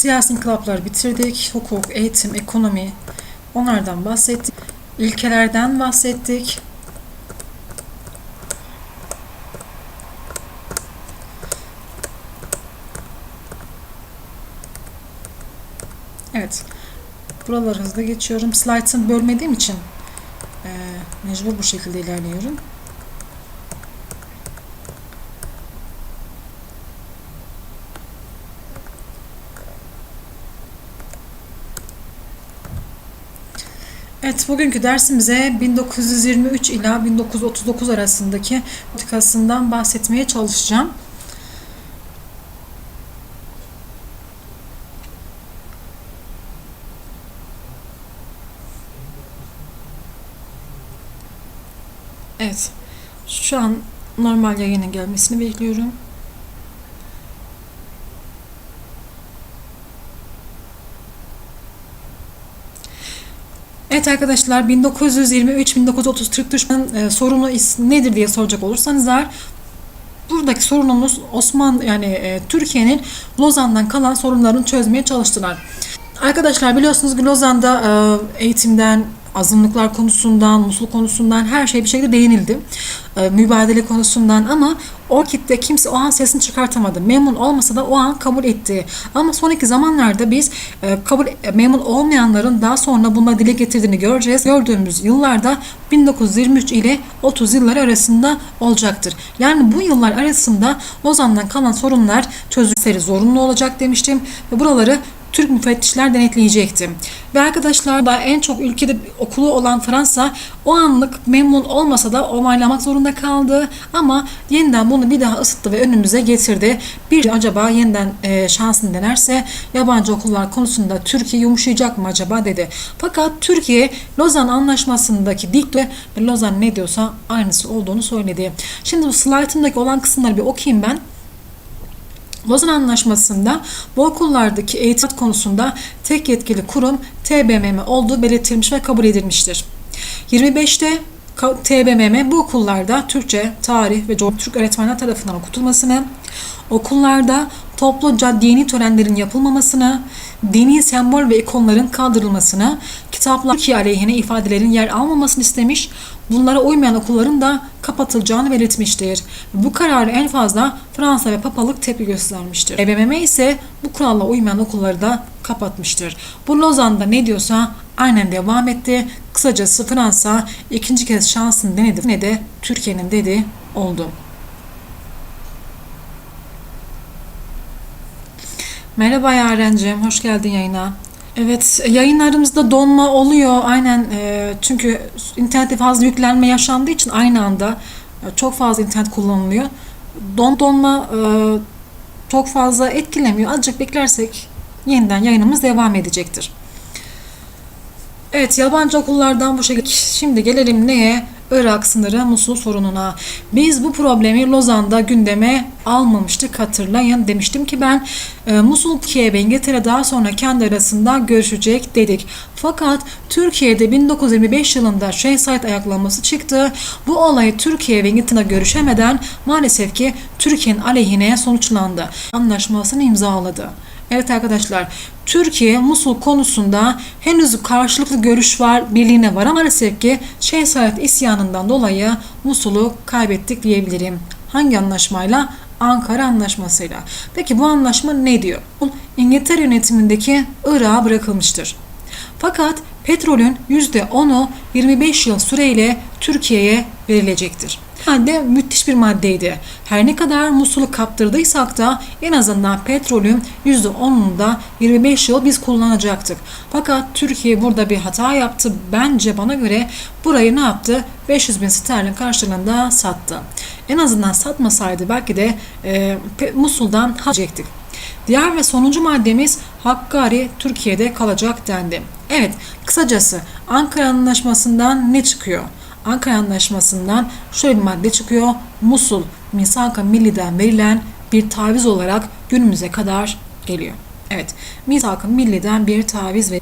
Siyasi inkılapları bitirdik. Hukuk, eğitim, ekonomi onlardan bahsettik. İlkelerden bahsettik. Evet. Buraları hızlı geçiyorum. Slides'ını bölmediğim için eee, mecbur bu şekilde ilerliyorum. Bugünkü dersimize 1923 ila 1939 arasındaki politikasından bahsetmeye çalışacağım. Evet, şu an normal yayının gelmesini bekliyorum. Evet arkadaşlar 1923-1930 Türk düşman e, sorunu is- nedir diye soracak olursanız eğer buradaki sorunumuz Osman yani e, Türkiye'nin Lozan'dan kalan sorunlarını çözmeye çalıştılar. Arkadaşlar biliyorsunuz ki Lozan'da e, eğitimden, azınlıklar konusundan, Musul konusundan her şey bir şekilde değinildi. E, mübadele konusundan ama o kitle kimse o an sesini çıkartamadı. Memnun olmasa da o an kabul etti. Ama sonraki zamanlarda biz e, kabul e, memnun olmayanların daha sonra bunları dile getirdiğini göreceğiz. Gördüğümüz yıllarda 1923 ile 30 yıllar arasında olacaktır. Yani bu yıllar arasında Lozan'dan kalan sorunlar çözülmeleri zorunlu olacak demiştim ve buraları Türk müfettişler denetleyecekti. Ve arkadaşlar da en çok ülkede okulu olan Fransa o anlık memnun olmasa da onaylamak zorunda kaldı. Ama yeniden bunu bir daha ısıttı ve önümüze getirdi. Bir acaba yeniden e, şansını denerse yabancı okullar konusunda Türkiye yumuşayacak mı acaba dedi. Fakat Türkiye Lozan Anlaşması'ndaki dik ve Lozan ne diyorsa aynısı olduğunu söyledi. Şimdi bu slaytımdaki olan kısımları bir okuyayım ben. Lozan Anlaşması'nda bu okullardaki eğitim konusunda tek yetkili kurum TBMM olduğu belirtilmiş ve kabul edilmiştir. 25'te Ka- TBMM bu okullarda Türkçe, tarih ve coğrafya Türk öğretmenler tarafından okutulmasını, okullarda topluca dini törenlerin yapılmamasını, dini sembol ve ikonların kaldırılmasını, kitaplar Türkiye aleyhine ifadelerin yer almamasını istemiş, bunlara uymayan okulların da kapatılacağını belirtmiştir. Bu kararı en fazla Fransa ve Papalık tepki göstermiştir. EBMM ise bu kuralla uymayan okulları da kapatmıştır. Bu Lozan'da ne diyorsa aynen devam etti. Kısacası Fransa ikinci kez şansını denedi ne de Türkiye'nin dedi oldu. Merhaba Yaren'cim, hoş geldin yayına. Evet, yayınlarımızda donma oluyor aynen e, çünkü internette fazla yüklenme yaşandığı için aynı anda e, çok fazla internet kullanılıyor. Don donma e, çok fazla etkilemiyor. Azıcık beklersek yeniden yayınımız devam edecektir. Evet, yabancı okullardan bu şekilde. Şimdi gelelim neye? Irak sınırı Musul sorununa. Biz bu problemi Lozan'da gündeme almamıştık hatırlayın. Demiştim ki ben e, Musul Türkiye ve İngiltere daha sonra kendi arasında görüşecek dedik. Fakat Türkiye'de 1925 yılında Şeyh Said ayaklanması çıktı. Bu olay Türkiye ve İngiltere görüşemeden maalesef ki Türkiye'nin aleyhine sonuçlandı. Anlaşmasını imzaladı. Evet arkadaşlar, Türkiye Musul konusunda henüz karşılıklı görüş var, birliğine var ama maalesef ki Şeyh Said isyanından dolayı Musul'u kaybettik diyebilirim. Hangi anlaşmayla? Ankara Anlaşması'yla. Peki bu anlaşma ne diyor? İngiltere yönetimindeki Irak'a bırakılmıştır. Fakat petrolün %10'u 25 yıl süreyle Türkiye'ye verilecektir. Madde müthiş bir maddeydi. Her ne kadar Musul'u kaptırdıysak da en azından petrolün %10'unu da 25 yıl biz kullanacaktık. Fakat Türkiye burada bir hata yaptı. Bence bana göre burayı ne yaptı? 500 bin sterlin karşılığında sattı. En azından satmasaydı belki de e, Musul'dan alacaktı. Diğer ve sonuncu maddemiz Hakkari Türkiye'de kalacak dendi. Evet, kısacası Ankara Anlaşması'ndan ne çıkıyor? Ankara Anlaşması'ndan şöyle bir madde çıkıyor. Musul, Misak-ı Milli'den verilen bir taviz olarak günümüze kadar geliyor. Evet, Misak-ı Milli'den bir taviz ve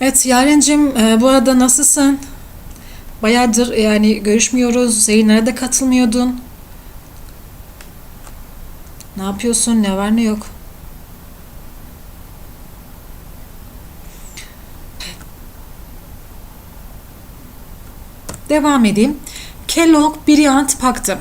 Evet Yaren'cim e, bu arada nasılsın? Bayağıdır yani görüşmüyoruz. Yayınlara da katılmıyordun. Ne yapıyorsun? Ne var ne yok? Devam edeyim. Kellogg-Briand Paktı.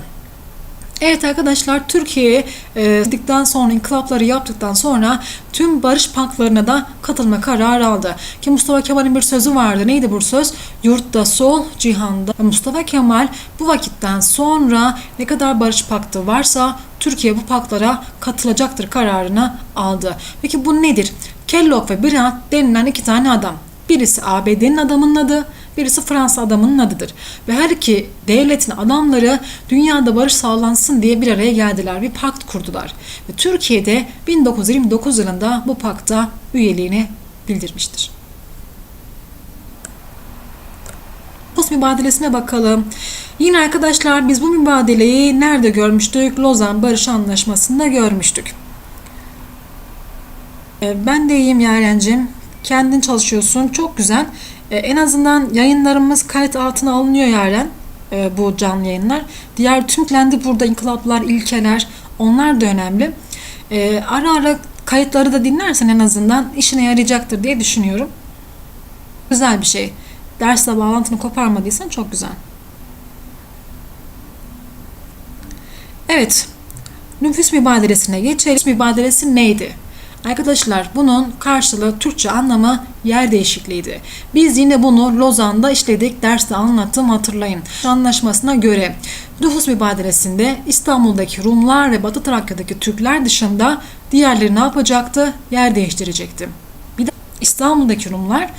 Evet arkadaşlar Türkiye e, sonra inkılapları yaptıktan sonra tüm barış paktlarına da katılma kararı aldı. Ki Mustafa Kemal'in bir sözü vardı. Neydi bu söz? Yurtta sol, cihanda. Mustafa Kemal bu vakitten sonra ne kadar barış paktı varsa Türkiye bu paktlara katılacaktır kararını aldı. Peki bu nedir? Kellogg ve Briand denilen iki tane adam. Birisi ABD'nin adamının adı, birisi Fransa adamının adıdır. Ve her iki devletin adamları dünyada barış sağlansın diye bir araya geldiler. Bir pakt kurdular. Ve Türkiye'de 1929 yılında bu pakta üyeliğini bildirmiştir. Pos mübadelesine bakalım. Yine arkadaşlar biz bu mübadeleyi nerede görmüştük? Lozan Barış Anlaşması'nda görmüştük. Ee, Ben de iyiyim Yaren'cim. Kendin çalışıyorsun. Çok güzel. Ee, En azından yayınlarımız kayıt altına alınıyor Yaren. Ee, Bu canlı yayınlar. Diğer tüm kendi burada inkılaplar, ilkeler onlar da önemli. Ee, Ara ara kayıtları da dinlersen en azından işine yarayacaktır diye düşünüyorum. Güzel bir şey. Dersle bağlantını koparmadıysan çok güzel. Evet. Nüfus mübadelesine geçelim. Nüfus mübadelesi neydi? Arkadaşlar bunun karşılığı Türkçe anlamı yer değişikliğiydi. Biz yine bunu Lozan'da işledik, derste anlattım hatırlayın. Anlaşmasına göre nüfus mübadelesinde İstanbul'daki Rumlar ve Batı Trakya'daki Türkler dışında diğerleri ne yapacaktı? Yer değiştirecekti. Bir de İstanbul'daki Rumlar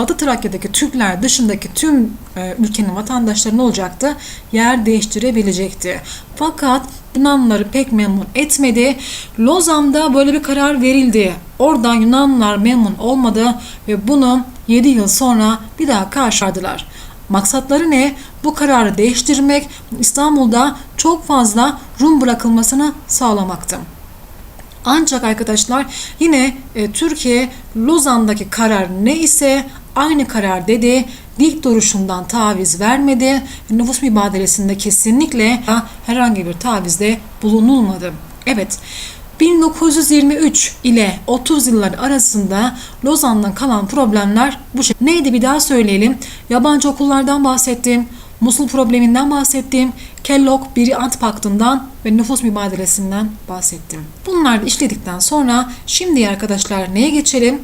Batı Trakya'daki Türkler dışındaki tüm e, ülkenin vatandaşları olacaktı? Yer değiştirebilecekti. Fakat Yunanlıları pek memnun etmedi. Lozan'da böyle bir karar verildi. Oradan Yunanlılar memnun olmadı ve bunu 7 yıl sonra bir daha karşıladılar. Maksatları ne? Bu kararı değiştirmek, İstanbul'da çok fazla Rum bırakılmasını sağlamaktı. Ancak arkadaşlar yine e, Türkiye Lozan'daki karar ne ise aynı karar dedi. Dik duruşundan taviz vermedi. Nüfus mübadelesinde kesinlikle herhangi bir tavizde bulunulmadı. Evet. 1923 ile 30 yıllar arasında Lozan'dan kalan problemler bu şey. Neydi bir daha söyleyelim. Yabancı okullardan bahsettim. Musul probleminden bahsettim. Kellogg Briand Paktı'ndan ve nüfus mübadelesinden bahsettim. Bunları işledikten sonra şimdi arkadaşlar neye geçelim?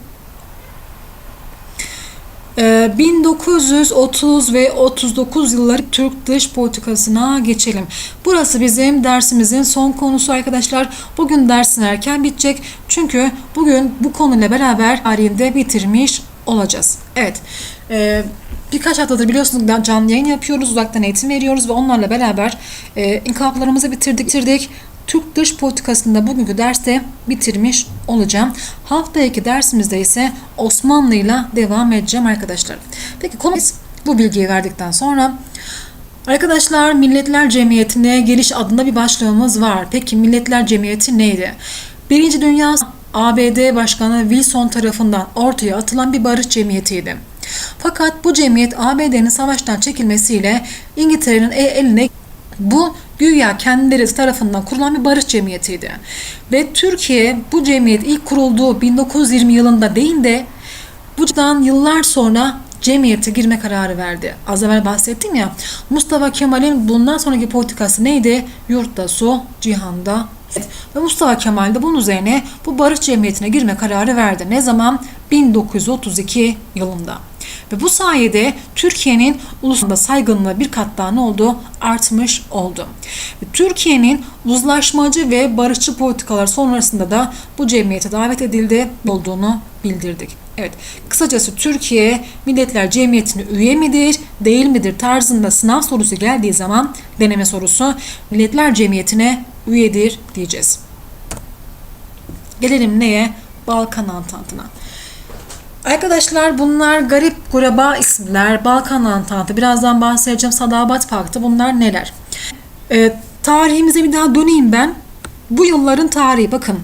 Ee, 1930 ve 39 yılları Türk dış politikasına geçelim. Burası bizim dersimizin son konusu arkadaşlar. Bugün dersin erken bitecek. Çünkü bugün bu konuyla beraber tarihinde bitirmiş olacağız. Evet. Ee, birkaç haftadır biliyorsunuz canlı yayın yapıyoruz. Uzaktan eğitim veriyoruz ve onlarla beraber e, inkılaplarımızı bitirdik. bitirdik. Türk dış politikasında bugünkü derste bitirmiş olacağım. Haftaki dersimizde ise Osmanlı ile devam edeceğim arkadaşlar. Peki konu bu bilgiyi verdikten sonra Arkadaşlar Milletler Cemiyeti'ne geliş adında bir başlığımız var. Peki Milletler Cemiyeti neydi? Birinci Dünya ABD Başkanı Wilson tarafından ortaya atılan bir barış cemiyetiydi. Fakat bu cemiyet ABD'nin savaştan çekilmesiyle İngiltere'nin eline bu güya kendileri tarafından kurulan bir barış cemiyetiydi. Ve Türkiye bu cemiyet ilk kurulduğu 1920 yılında değil de budan yıllar sonra cemiyete girme kararı verdi. Az evvel bahsettim ya Mustafa Kemal'in bundan sonraki politikası neydi? Yurtta su, cihanda ve Mustafa Kemal de bunun üzerine bu barış cemiyetine girme kararı verdi. Ne zaman? 1932 yılında. Ve bu sayede Türkiye'nin ulusunda saygınlığı bir kat daha ne oldu? Artmış oldu. Türkiye'nin uzlaşmacı ve barışçı politikalar sonrasında da bu cemiyete davet edildi olduğunu bildirdik. Evet, kısacası Türkiye Milletler Cemiyeti'ne üye midir, değil midir tarzında sınav sorusu geldiği zaman deneme sorusu Milletler Cemiyeti'ne üyedir diyeceğiz. Gelelim neye? Balkan Antantı'na. Arkadaşlar bunlar garip kuraba isimler. Balkan Antantı. Birazdan bahsedeceğim. Sadabat Paktı. Bunlar neler? Ee, tarihimize bir daha döneyim ben. Bu yılların tarihi bakın.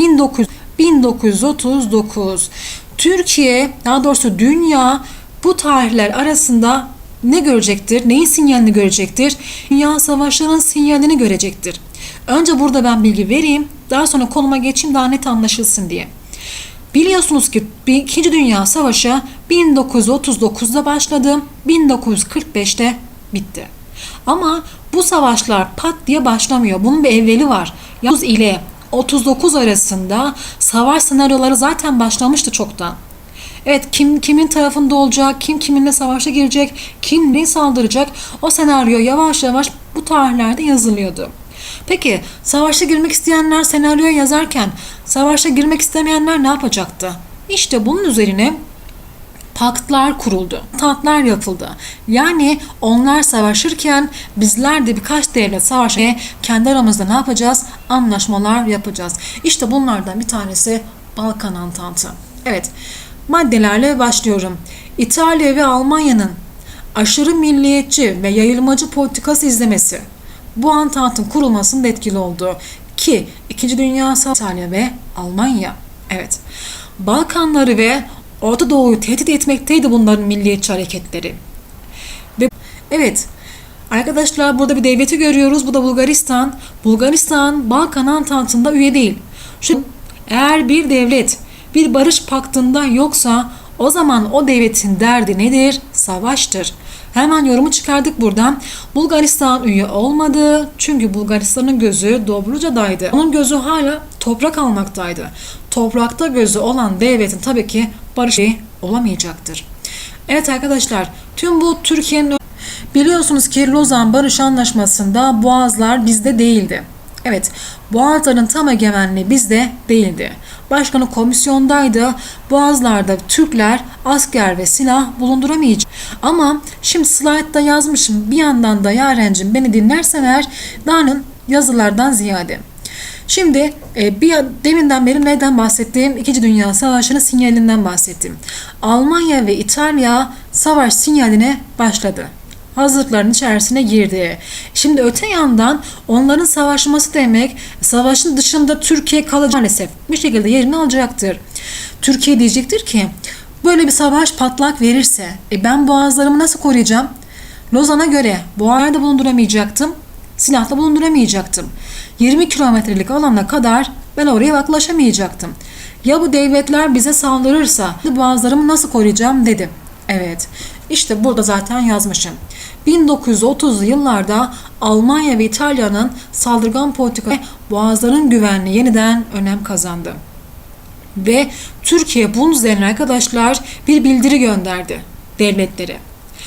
19, 1939. Türkiye daha doğrusu dünya bu tarihler arasında ne görecektir? Neyin sinyalini görecektir? Dünya savaşlarının sinyalini görecektir. Önce burada ben bilgi vereyim. Daha sonra konuma geçeyim daha net anlaşılsın diye. Biliyorsunuz ki bir- İkinci Dünya Savaşı 1939'da başladı, 1945'te bitti. Ama bu savaşlar pat diye başlamıyor. Bunun bir evveli var. 9 ile 39 arasında savaş senaryoları zaten başlamıştı çoktan. Evet kim kimin tarafında olacak, kim kiminle savaşa girecek, kim ne saldıracak o senaryo yavaş yavaş bu tarihlerde yazılıyordu. Peki savaşa girmek isteyenler senaryoyu yazarken savaşa girmek istemeyenler ne yapacaktı? İşte bunun üzerine paktlar kuruldu. Tatlar yapıldı. Yani onlar savaşırken bizler de birkaç devlet savaşa kendi aramızda ne yapacağız? Anlaşmalar yapacağız. İşte bunlardan bir tanesi Balkan Antantı. Evet maddelerle başlıyorum. İtalya ve Almanya'nın aşırı milliyetçi ve yayılmacı politikası izlemesi bu Antant'ın kurulmasında etkili oldu. Ki 2. Dünya Savaşı ve Almanya. Evet. Balkanları ve Orta Doğu'yu tehdit etmekteydi bunların milliyetçi hareketleri. Ve evet arkadaşlar burada bir devleti görüyoruz. Bu da Bulgaristan. Bulgaristan Balkan Antantı'nda üye değil. Şu eğer bir devlet bir barış paktında yoksa o zaman o devletin derdi nedir? Savaştır. Hemen yorumu çıkardık buradan. Bulgaristan üye olmadı. Çünkü Bulgaristan'ın gözü Dobruca'daydı. Onun gözü hala toprak almaktaydı. Toprakta gözü olan devletin tabii ki barışı olamayacaktır. Evet arkadaşlar tüm bu Türkiye'nin biliyorsunuz ki Lozan Barış Anlaşması'nda boğazlar bizde değildi. Evet, Boğazların tam egemenliği bizde değildi. Başkanı komisyondaydı. Boğazlarda Türkler asker ve silah bulunduramayacak. Ama şimdi slaytta yazmışım. Bir yandan da Yarencim beni dinlersen eğer Da'nın yazılardan ziyade. Şimdi e, bir deminden beri neden bahsettiğim İkinci Dünya Savaşı'nın sinyalinden bahsettim. Almanya ve İtalya savaş sinyaline başladı hazırlıkların içerisine girdi. Şimdi öte yandan onların savaşması demek savaşın dışında Türkiye kalacak maalesef bir şekilde yerini alacaktır. Türkiye diyecektir ki böyle bir savaş patlak verirse e ben boğazlarımı nasıl koruyacağım? Lozan'a göre boğazlarda bulunduramayacaktım, silahla bulunduramayacaktım. 20 kilometrelik alana kadar ben oraya yaklaşamayacaktım. Ya bu devletler bize saldırırsa boğazlarımı nasıl koruyacağım dedim. Evet. İşte burada zaten yazmışım. 1930'lu yıllarda Almanya ve İtalya'nın saldırgan politika ve boğazların güvenliği yeniden önem kazandı. Ve Türkiye bunun üzerine arkadaşlar bir bildiri gönderdi devletlere.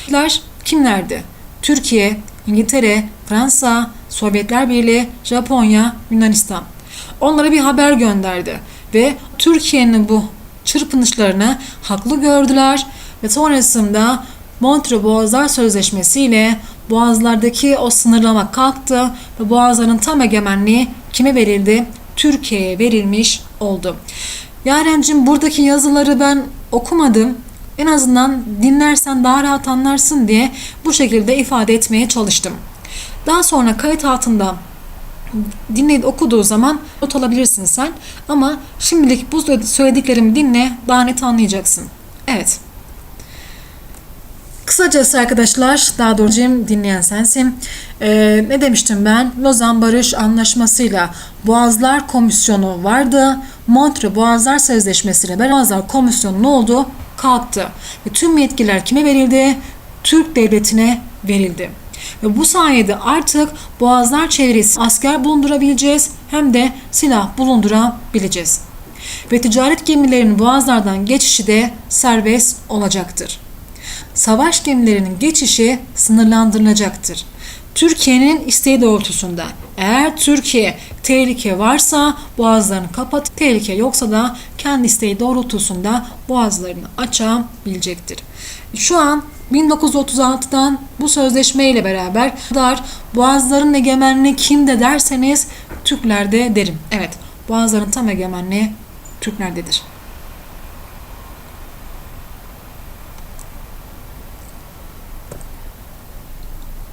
Devletler kimlerdi? Türkiye, İngiltere, Fransa, Sovyetler Birliği, Japonya, Yunanistan. Onlara bir haber gönderdi ve Türkiye'nin bu çırpınışlarını haklı gördüler ve sonrasında Montreux Boğazlar Sözleşmesi ile boğazlardaki o sınırlama kalktı ve boğazların tam egemenliği kime verildi? Türkiye'ye verilmiş oldu. Yarencim buradaki yazıları ben okumadım. En azından dinlersen daha rahat anlarsın diye bu şekilde ifade etmeye çalıştım. Daha sonra kayıt altında dinleyip okuduğu zaman not alabilirsin sen. Ama şimdilik bu söylediklerimi dinle daha net anlayacaksın. Evet. Kısacası arkadaşlar, daha doğrusu dinleyen sensin. Ee, ne demiştim ben? Lozan Barış Anlaşması'yla Boğazlar Komisyonu vardı. Montre Boğazlar Sözleşmesi ile Boğazlar Komisyonu ne oldu? Kalktı. Ve tüm yetkiler kime verildi? Türk Devleti'ne verildi. Ve bu sayede artık Boğazlar çevresi asker bulundurabileceğiz hem de silah bulundurabileceğiz. Ve ticaret gemilerinin boğazlardan geçişi de serbest olacaktır savaş gemilerinin geçişi sınırlandırılacaktır. Türkiye'nin isteği doğrultusunda eğer Türkiye tehlike varsa boğazlarını kapat, tehlike yoksa da kendi isteği doğrultusunda boğazlarını açabilecektir. Şu an 1936'dan bu sözleşme ile beraber kadar boğazların egemenliği kimde derseniz Türklerde derim. Evet, boğazların tam egemenliği Türklerdedir.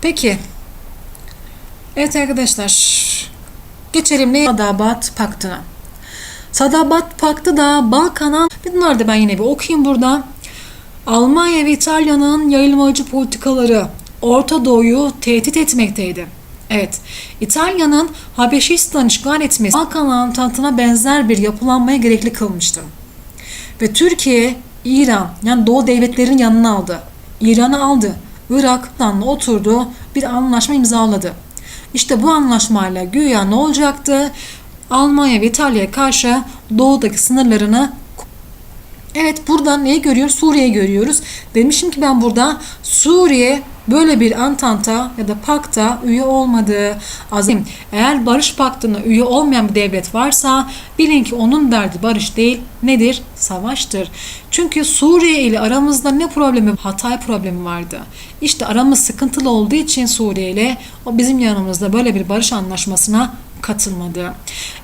Peki. Evet arkadaşlar. Geçelim ne? Sadabat Paktı'na. Sadabat Paktı da Balkan'a bunları da ben yine bir okuyayım burada. Almanya ve İtalya'nın yayılmacı politikaları Orta Doğu'yu tehdit etmekteydi. Evet, İtalya'nın Habeşistan işgal etmesi Balkan Antantı'na benzer bir yapılanmaya gerekli kılmıştı. Ve Türkiye, İran yani Doğu devletlerin yanına aldı. İran'ı aldı. Irak'tan oturdu bir anlaşma imzaladı. İşte bu anlaşmayla güya ne olacaktı? Almanya ve İtalya'ya karşı doğudaki sınırlarını Evet burada neyi görüyoruz? Suriye'yi görüyoruz. Demişim ki ben burada Suriye böyle bir antanta ya da pakta üye olmadı. Azim eğer barış paktına üye olmayan bir devlet varsa bilin ki onun derdi barış değil nedir? Savaştır. Çünkü Suriye ile aramızda ne problemi? Hatay problemi vardı. İşte aramız sıkıntılı olduğu için Suriye ile o bizim yanımızda böyle bir barış anlaşmasına katılmadı.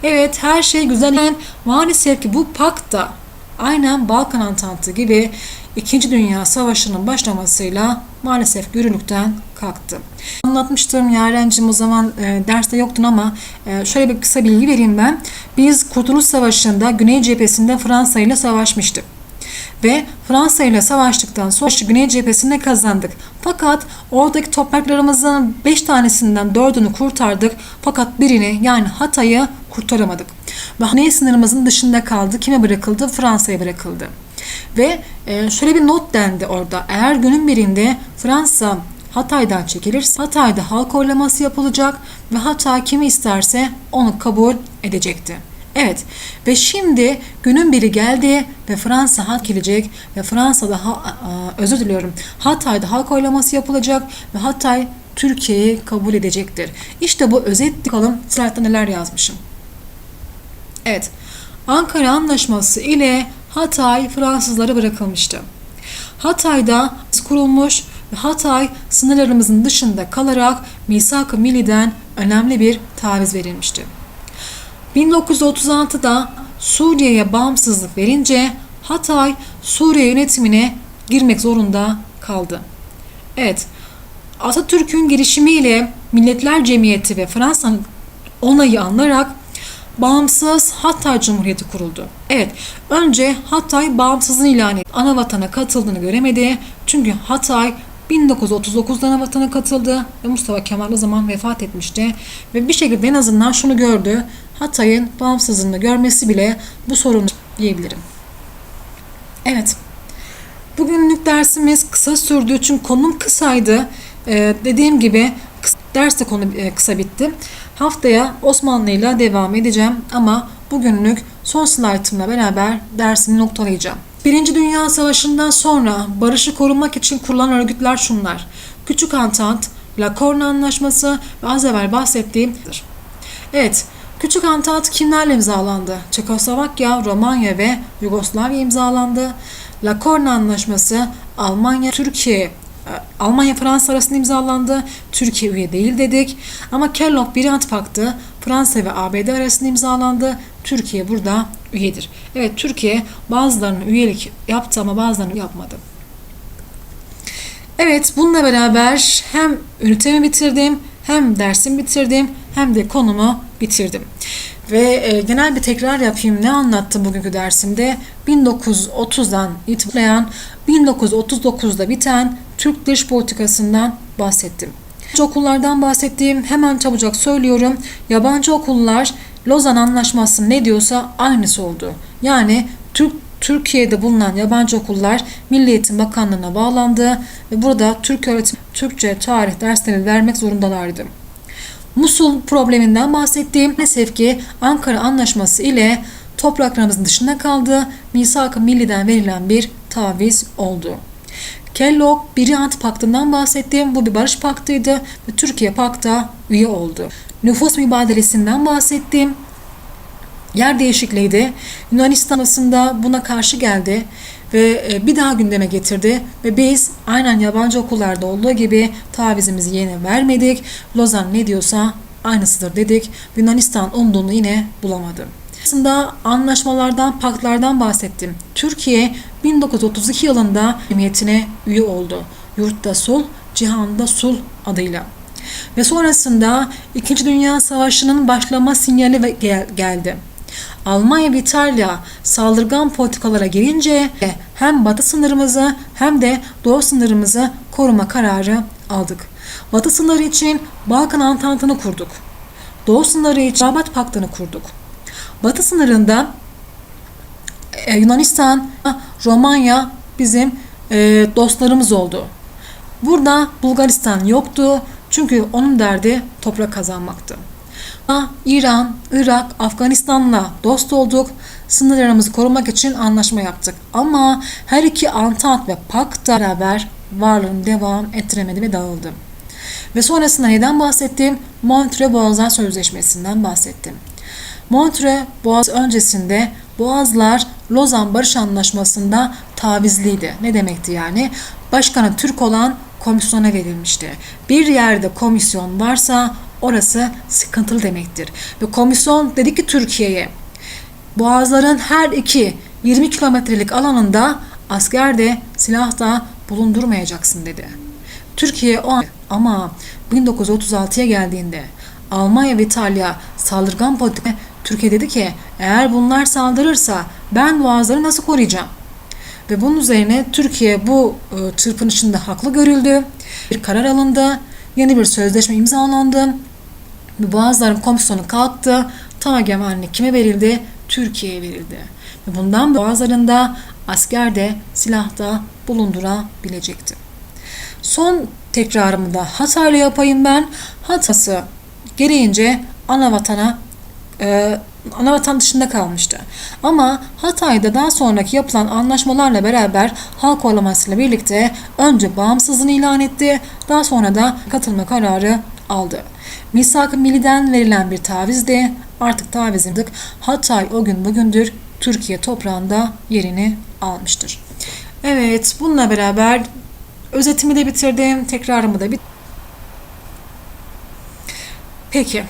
Evet her şey güzel. Maalesef ki bu pakta aynen Balkan Antantı gibi İkinci Dünya Savaşı'nın başlamasıyla maalesef yürürlükten kalktı. Anlatmıştım Yarencim o zaman e, derste yoktun ama e, şöyle bir kısa bilgi vereyim ben. Biz Kurtuluş Savaşı'nda Güney cephesinde Fransa ile savaşmıştık. Ve Fransa ile savaştıktan sonra Güney cephesinde kazandık. Fakat oradaki topraklarımızın 5 tanesinden 4'ünü kurtardık. Fakat birini yani Hatay'ı kurtaramadık. Ve Güney sınırımızın dışında kaldı. Kime bırakıldı? Fransa'ya bırakıldı. Ve e, şöyle bir not dendi orada. Eğer günün birinde Fransa Hatay'dan çekilirse Hatay'da halk oylaması yapılacak ve Hatay kimi isterse onu kabul edecekti. Evet ve şimdi günün biri geldi ve Fransa hak gelecek ve Fransa'da ha, özür diliyorum Hatay'da halk oylaması yapılacak ve Hatay Türkiye'yi kabul edecektir. İşte bu özet bakalım slaytta neler yazmışım. Evet Ankara Anlaşması ile Hatay Fransızlara bırakılmıştı. Hatay'da kurulmuş ve Hatay sınırlarımızın dışında kalarak Misak-ı Milli'den önemli bir taviz verilmişti. 1936'da Suriye'ye bağımsızlık verince Hatay Suriye yönetimine girmek zorunda kaldı. Evet, Atatürk'ün girişimiyle Milletler Cemiyeti ve Fransa'nın onayı alınarak bağımsız Hatay Cumhuriyeti kuruldu. Evet, önce Hatay bağımsızlığını ilan etti. Ana vatana katıldığını göremedi. Çünkü Hatay 1939'da ana vatana katıldı ve Mustafa Kemal o zaman vefat etmişti. Ve bir şekilde en azından şunu gördü. Hatay'ın bağımsızlığını görmesi bile bu sorun diyebilirim. Evet. Bugünlük dersimiz kısa sürdü çünkü konum kısaydı. Ee, dediğim gibi ders de konu e, kısa bitti. Haftaya Osmanlı ile devam edeceğim ama bugünlük son slaytımla beraber dersimi noktalayacağım. Birinci Dünya Savaşı'ndan sonra barışı korumak için kurulan örgütler şunlar. Küçük Antant, La Corne Anlaşması ve az evvel bahsettiğimdir. Evet, Küçük Antant kimlerle imzalandı? Çekoslovakya, Romanya ve Yugoslavya imzalandı. La Corne Anlaşması Almanya, Türkiye, Almanya Fransa arasında imzalandı. Türkiye üye değil dedik. Ama Kellogg-Briand Paktı Fransa ve ABD arasında imzalandı. Türkiye burada üyedir. Evet Türkiye bazılarının üyelik yaptı ama bazılarını yapmadı. Evet bununla beraber hem ünitemi bitirdim hem dersimi bitirdim hem de konumu bitirdim. Ve e, genel bir tekrar yapayım. Ne anlattım bugünkü dersimde? 1930'dan itibaren 1939'da biten Türk dış politikasından bahsettim. Okullardan bahsettiğim hemen çabucak söylüyorum. Yabancı okullar Lozan Anlaşması ne diyorsa aynısı oldu. Yani Türk Türkiye'de bulunan yabancı okullar Milli Eğitim Bakanlığı'na bağlandı ve burada Türk öğretim, Türkçe, tarih dersleri vermek zorundalardı. Musul probleminden bahsettiğim maalesef ki Ankara Anlaşması ile topraklarımızın dışında kaldı. Misak-ı Milli'den verilen bir taviz oldu. Kellogg Briand Paktı'ndan bahsettiğim bu bir barış paktıydı ve Türkiye pakta üye oldu. Nüfus mübadelesinden bahsettiğim yer değişikliğiydi. Yunanistan aslında buna karşı geldi ve e, bir daha gündeme getirdi ve biz aynen yabancı okullarda olduğu gibi tavizimizi yine vermedik. Lozan ne diyorsa aynısıdır dedik. Yunanistan umduğunu yine bulamadı. Aslında anlaşmalardan, paktlardan bahsettim. Türkiye 1932 yılında cemiyetine üye oldu. Yurtta sul, cihanda sul adıyla. Ve sonrasında İkinci Dünya Savaşı'nın başlama sinyali geldi. Almanya ve İtalya saldırgan politikalara girince hem batı sınırımızı hem de doğu sınırımızı koruma kararı aldık. Batı sınırı için Balkan Antantı'nı kurduk. Doğu sınırı için Rabat Paktı'nı kurduk. Batı sınırında e, Yunanistan, Romanya bizim e, dostlarımız oldu. Burada Bulgaristan yoktu çünkü onun derdi toprak kazanmaktı. İran, Irak, Afganistan'la dost olduk. Sınırlarımızı korumak için anlaşma yaptık. Ama her iki Antant ve Pakt da beraber varlığını devam ettiremedi ve dağıldı. Ve sonrasında neden bahsettim? Montreux Boğazlar Sözleşmesi'nden bahsettim. Montreux Boğaz öncesinde Boğazlar Lozan Barış Anlaşması'nda tavizliydi. Ne demekti yani? Başkanı Türk olan komisyona verilmişti. Bir yerde komisyon varsa orası sıkıntılı demektir. Ve komisyon dedi ki Türkiye'ye Boğazların her iki 20 kilometrelik alanında asker de silah da bulundurmayacaksın dedi. Türkiye o an ama 1936'ya geldiğinde Almanya ve İtalya saldırgan politika Türkiye dedi ki eğer bunlar saldırırsa ben boğazları nasıl koruyacağım? Ve bunun üzerine Türkiye bu e, çırpınışında haklı görüldü. Bir karar alındı. Yeni bir sözleşme imzalandı. Boğazların komisyonu kalktı. Tam egemenlik kime verildi? Türkiye'ye verildi. Ve bundan Boğazlarında asker de silah da bulundurabilecekti. Son tekrarımı da Hatay'la yapayım ben. Hatası gereğince ana vatana e, ana vatan dışında kalmıştı. Ama Hatay'da daha sonraki yapılan anlaşmalarla beraber halk oylamasıyla birlikte önce bağımsızlığını ilan etti, daha sonra da katılma kararı aldı. Misak-ı Milli'den verilen bir tavizdi. Artık tavizimdik. Hatay o gün bugündür Türkiye toprağında yerini almıştır. Evet, bununla beraber özetimi de bitirdim, tekrarımı da bitirdim. Peki,